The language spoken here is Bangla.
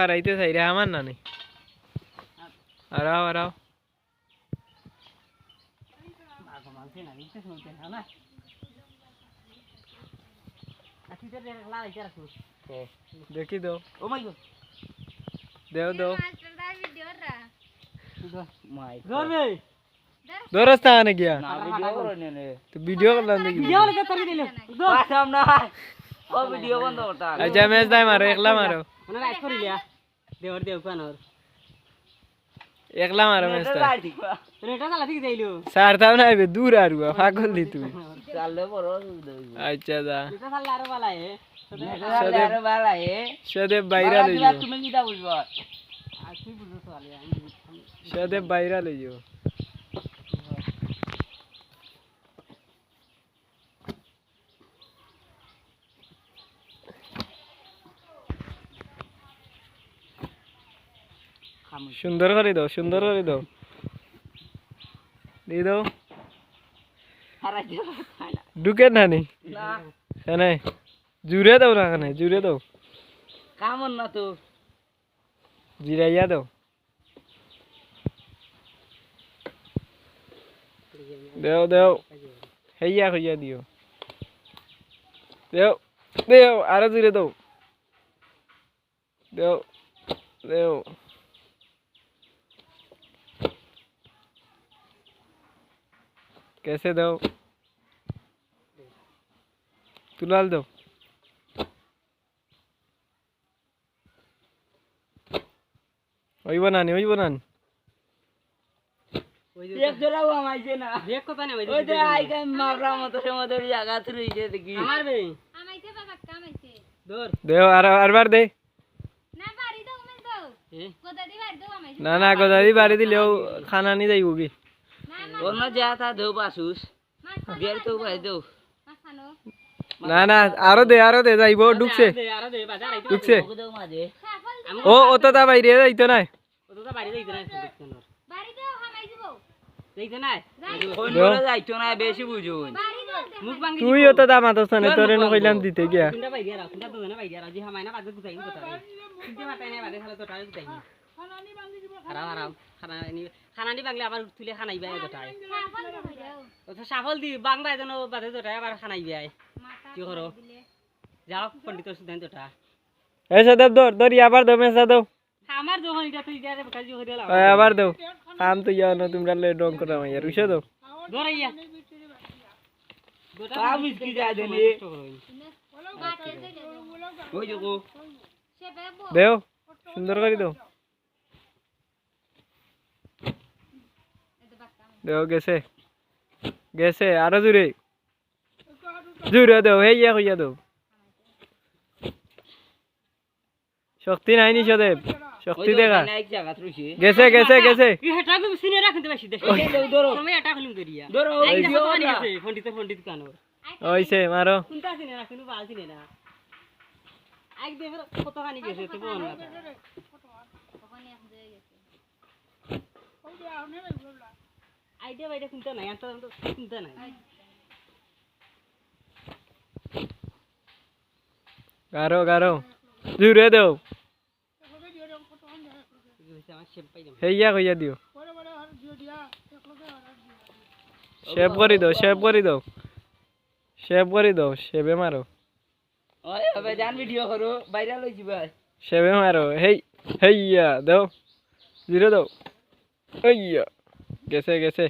হারাইতে চাই রে আমার না নেই আরাও আরাও Bago man sina, dito sunod na na. Asi ter der la icara su. দেখি দাও Oh my god. দেও দাও Sudah. My. Gorbe. দরস তাহানে গিয়া Na video karo ne ne. তো ভিডিও করলাম দেখি Video lagi tari dile. Pasam na. Oh video বন্ধ করতা। আচ্ছা ম্যাচ দাই মারো একলা মারো একলা মারো ঠিক যাইলো। না আইবে দূর আর পাগল দি তুই চাললে বড় আচ্ছা দা এটা সালা আরও বালা হে সদেব- আরও বালা হে সদেব বাইরা লই যাও তুমি কিটা বুঝবা। আর তুই বুঝছ সালে আমি বাইরা লই যাও সুন্দর করে দাও সুন্দর করে দাও। দিয়ে দাও। ঢুকে না নি? হ্যাঁ জুড়ে দাও না এখানে জুড়ে দাও। কামন না তো। জিরাইয়া দাও। দেও দেও। হেইয়া হইয়া দিও। দেও দেও আরও জুড়ে দাও। দেও দেও। कैसे दो तुलाल दो ওই বানানি ওই বানানি এক জোড়াও আমাইছে না দেখ কত না ওই যে আই গায় মাররা মতো সে মতো জায়গা থুইছে দেখি আমার বে দূর দেও আর আরবার দে এ না না গদারি বাড়ি দিলেও খানা নি যাইব কি অন্য যা তা দেও পাসুস বিয়ার তো ভাই দেও না না আরও দে আরও দে যাইব ঢুকছে। আরও দে ঢুকছে। দেও ও অত তা বাইরে যাইতো না। ও তো বাইরে যাইতে না যাইতে না। দেও। অন্য যাইতো না? বেশি বুঝুন মুখ ভাঙি তুই অত দাম আতস না তোরে নো কইলাম দিতে গিয়া। কুন্ডা বাই দিয়া কুন্ডা তো না বাই জি হামাই না বাজে গুতাই গুতা রে কুন্ডা না বাজে খালা তো টাই গুতাই আরাম আরাম খানা নি খানা নি বাংলা আবার তুলে ও তো সাফল দি বাংলা গোটাই আবার কি করো? যাও পণ্ডিত সুদান তোটা এই সদব দর দর আবার দাও মেসা আমার যখন এটা তুই কাজি লাও আবার দাও কাম তো ইয়া না তোমরা লে ডং করা রুশো দাও দরাইয়া কা মিসকি যা দেনি ওই জগো দেও সুন্দর করে দাও। দেও গেছে। গেছে আরও জুড়ে জুড়ে দাও হেইয়া কইয়া দাও শক্তি নাই নি সদেব শক্তি দেখা। এক জায়গা রইছে গেছে গেছে গেছে ওইছে মারো কত খানি গেছে তো বল না আইডিয়া বাইরে কোনটা নাই আনতে তো কোনটা নাই। গারো গারো। জুড়ে দাও। যাবে হেইয়া কইয়া দিও। শেভ করে দাও শেভ করে দাও। শেভ করে দাও শেভে মারো ওই হবে জান ভিডিও করো ভাইরাল হইছি ভাই শেভে মারো হেই হেইয়া দাও। জিরো দাও। হেইয়া। গেছে গেছে